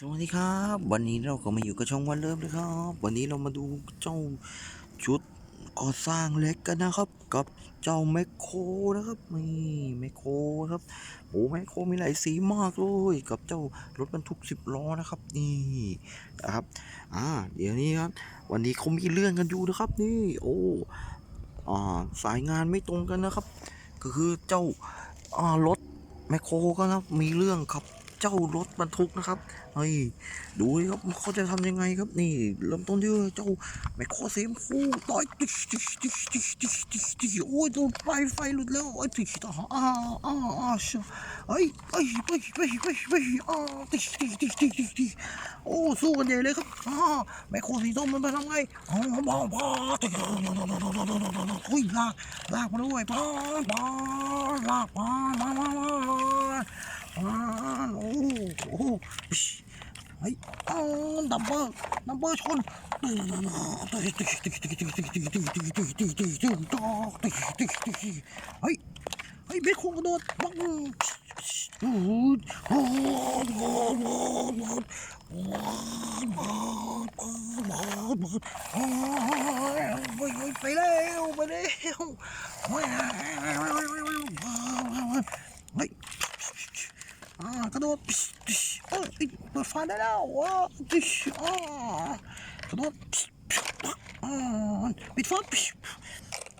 สวัสดีครับ วันนี้เราก็มาอยู่กับช่องวันเริ่มเลยครับ วันนี้เรามาดูเจ้าชุดก่อสร้างเล็กกันนะครับ กับเจ้าแมคโครนะครับนี่แมคโครครับโอ้แมคโครมีหลายสีมากเลยกับเจ้ารถบรรทุกสิบล้อนะครับนี่นะครับอ่าเดี๋ยวนี้ครับ วันนี้เขามีเรื่องกันอยู่นะครับ นี่โอ้อ่าสายงานไม่ตรงกันนะครับ ก็คือเจ้ารถแมคโครก็นะมีเรื่องขับ เจ้ารถบรรทุกนะครับเฮ้ยดูครับเขาจะทำยังไงครับนี่ เริ่มต้นที่เจ้าแมคโครเสียมฟูต่อยติชติชติชติชติชติชติโอ้ยโดนไฟไฟหลุดแล้วไอ้ยติชต่ออ้าอ้าอ้าชเฮ้ยไปไปไปไปไปอ้าติชติชติชติชติโอ้สู้กันใหญ่เลยครับอ้าแมคโครสีส้มมันไปทำไงอ๋อบ้าบ้าติโอ้ยลากลากมาด้วยบ้าบ้าลากมามามามามาโอ้โห เฮ้ยอ้าวดับเบิลดับเบิลชนเฮ้ยเฮ้ยเบคโคกระโดดบังไปแล้วไปแล้วเฮ้ย อ่ากระโดดเอ้ยเปิดไฟได้แล้วว้าวอ่ากระโดดอ่าปิดไฟ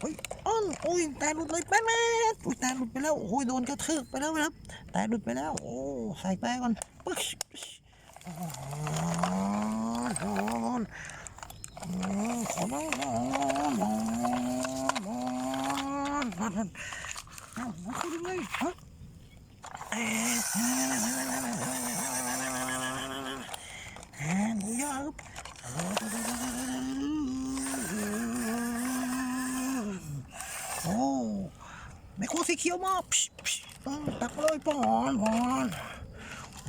เฮ้ยอ้อนโอ้ยแต่หลุดเลยแป๊ดแม่โอ้ยแต่หลุดไปแล้ว โอ้ยโดนกระทืบไปแล้วครับ แต่หลุดไปแล้ว โอ้ ใส่แต่ก่อนปึ๊กอ่อนอ่อนขอน้องอ่อนอ่อนอ่อนอ่อนเอ้ามันคือยังไงฮะ หมูย่างโอ้แม่โคสีเขียวมากตักเลยปอนปอน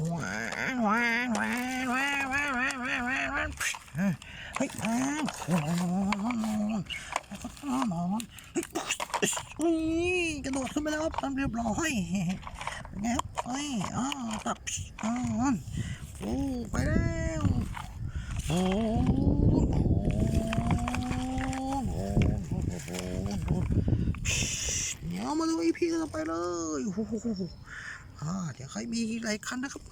หวานหวานหวานหวานหวานหวานหวานหวานหวานเฮ้ยนอนนอนนอนแล้วก็นอนนอนเฮ้ยอุ้ยกระโดดขึ้นไปแล้วครับทำเรียบร้อย งครับโอ้ยอ๋อตับอ๋อโอ้ไปแล้วโอ้เดี๋ยมาดูไอพีกันไปเลยโอ้โหอ่าเดี๋ยวใครมีหลายคันนะครับ